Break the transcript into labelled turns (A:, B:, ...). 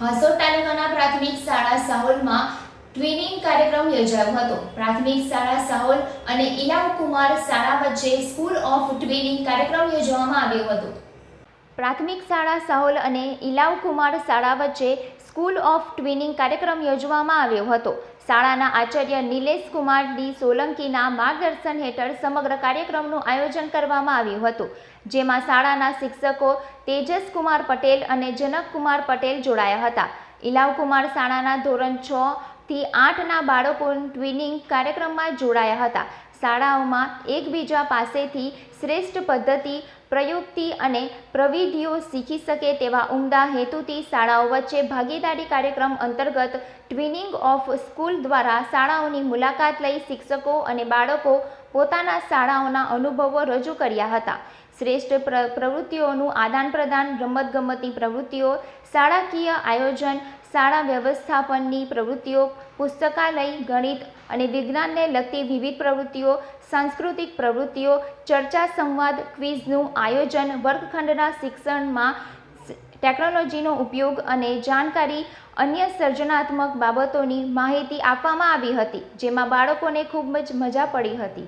A: હાસોડ તાલુકાના પ્રાથમિક શાળા સાહોલમાં ટ્વિનિંગ કાર્યક્રમ યોજાયો હતો. પ્રાથમિક શાળા સાહોલ અને ઇલાવ કુમાર શાળા વચ્ચે સ્કૂલ ઓફ ટ્વિનિંગ કાર્યક્રમ યોજવામાં આવ્યો હતો. પ્રાથમિક શાળા, સાહોલ અને ઇલાવ કુમાર શાળા વચ્ચે સ્કૂલ ઓફ ટ્વિનિંગ કાર્યક્રમ યોજવામાં આવ્યો હતો. શાળાના આચાર્ય નિલેશ કુમાર ડી સોલંકીના માર્ગદર્શન હેઠળ સમગ્ર કાર્યક્રમનું આયોજન કરવામાં આવ્યું હતું, જેમાં શાળાના શિક્ષકો તેજસ કુમાર પટેલ અને જનક કુમાર પટેલ જોડાયા હતા. ઇલાવ કુમાર શાળાના ધોરણ છ થી આઠના બાળકો ટ્વિનિંગ કાર્યક્રમમાં જોડાયા હતા. શાળાઓમાં એકબીજા પાસેથી શ્રેષ્ઠ પદ્ધતિ, પ્રયુક્તિ અને પ્રવિધિઓ શીખી શકે તેવા ઉમદા હેતુથી શાળાઓ વચ્ચે ભાગીદારી કાર્યક્રમ અંતર્ગત ટ્વિનિંગ ઓફ સ્કૂલ દ્વારા શાળાઓની મુલાકાત લઈ શિક્ષકો અને બાળકો પોતાના શાળાઓના અનુભવો રજૂ કર્યા હતા. શ્રેષ્ઠ પ્ર, પ્રવૃત્તિઓનું આદાન પ્રદાન રમતગમતની પ્રવૃત્તિઓ, શાળાકીય આયોજન, શાળા વ્યવસ્થાપનની પ્રવૃત્તિઓ, પુસ્તકાલય, ગણિત અને વિજ્ઞાનને લગતી વિવિધ પ્રવૃત્તિઓ સાંસ્કૃતિક પ્રવૃત્તિઓ, ચર્ચા સંવાદ, ક્વિઝનું આયોજન, વર્ગખંડના શિક્ષણમાં ટેકનોલોજીનો ઉપયોગ અને જાણકારી અન્ય સર્જનાત્મક બાબતોની માહિતી આપવામાં આવી હતી, જેમાં બાળકોને ખૂબ જ મજા પડી હતી.